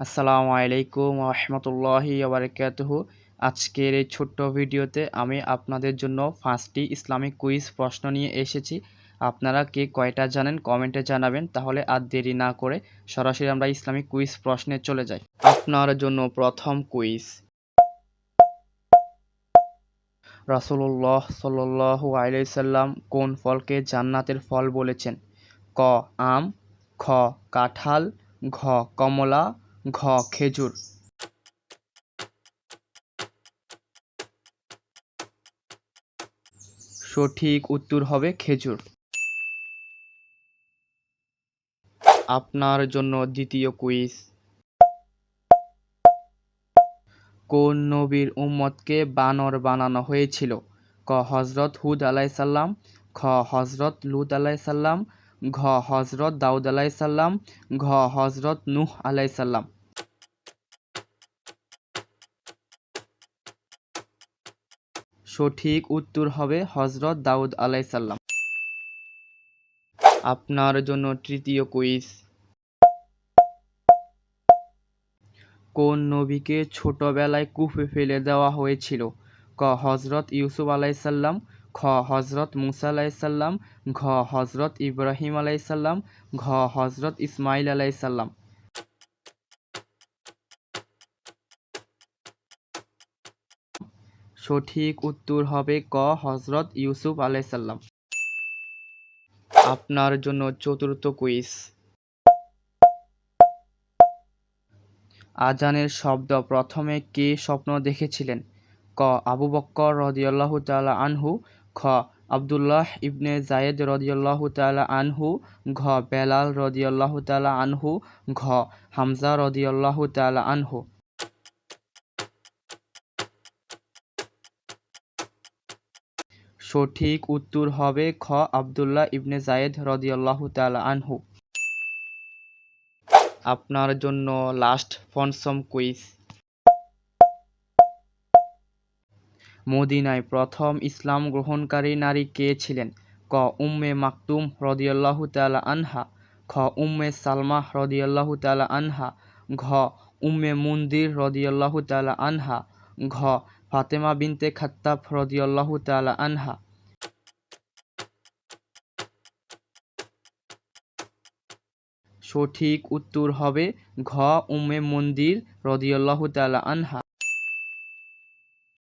আসসালামু আলাইকুম রহমতুল্লাহি আবরকাতহু আজকের এই ছোট্ট ভিডিওতে আমি আপনাদের জন্য পাঁচটি ইসলামিক কুইজ প্রশ্ন নিয়ে এসেছি। আপনারা কে কয়টা জানেন কমেন্টে জানাবেন, তাহলে আর দেরি না করে সরাসরি আমরা ইসলামিক কুইজ প্রশ্নে চলে যাই। আপনার জন্য প্রথম কুইজ। রাসূলুল্লাহ সাল্লাল্লাহু আলাইহি সাল্লাম কোন ফলকে জান্নাতের ফল বলেছেন? ক, আম, খ, কাঁঠাল, ঘ, কমলা ঘ, খেজুর। সঠিক উত্তর হবে খেজুর। আপনার জন্য দ্বিতীয় কুইজ। কোন নবীর উম্মতকে বানর বানানো হয়েছিল? ক হজরত হুদ আলাইসাল্লাম খ হজরত লুত আলাইসাল্লাম ঘ হজরত দাউদ আলাইসাল্লাম ঘ হজরত নুহ আলাইসাল্লাম সঠিক উত্তর হবে হজরত দাউদ আলাইসাল্লাম আপনার জন্য তৃতীয় কুইজ। কোন নবীকে ছোটবেলায় কূপে ফেলে দেওয়া হয়েছিল? ক হজরত ইউসুফ আলাইসাল্লাম খ হজরত মুসা আলাইসাল্লাম ঘ হজরত ইব্রাহিম আলাইসাল্লাম ঘ হজরত ইসমাইল আলাইসাল্লাম সঠিক উত্তর হবে ক হজরত ইউসুফ আলাইসাল্লাম আপনার জন্য চতুর্থ কুইজ। আজানের শব্দ প্রথমে কে স্বপ্ন দেখেছিলেন? ক, আবু বক্কর রদিয়াল্লাহু তাআলা আনহু। খ, আবদুল্লাহ ইবনে জায়েদ রদিয়াল্লাহু তাআলা আনহু। ঘ, বেলাল রদিয়াল্লাহু তাআলা আনহু। ঘ, হামজা রদিয়াল্লাহু তাআলা আনহু। সঠিক উত্তর হবে খ, আবদুল্লাহ ইবনে জায়েদ রদিয়াল্লাহু তাআলা আনহু। আপনার জন্য লাস্ট পঞ্চম কুইজ মদিনায় প্রথম ইসলাম গ্রহণকারী নারী কে ছিলেন? ক, উম্মে মাকতুম রদিয়াল্লাহু তাআলা আনহা। খ, উম্মে সালমা রদিয়াল্লাহু তাআলা আনহা। ঘ, উম্মে মুন্দির রদিয়াল্লাহু তাআলা আনহা। ঘ ফাতেমা বিনতে খাত্তাব রদিয়াল্লাহু তাআলা আনহা। সঠিক উত্তর হবে ঘ উম্মে মন্দির রদিয়াল্লাহু তালা আনহা।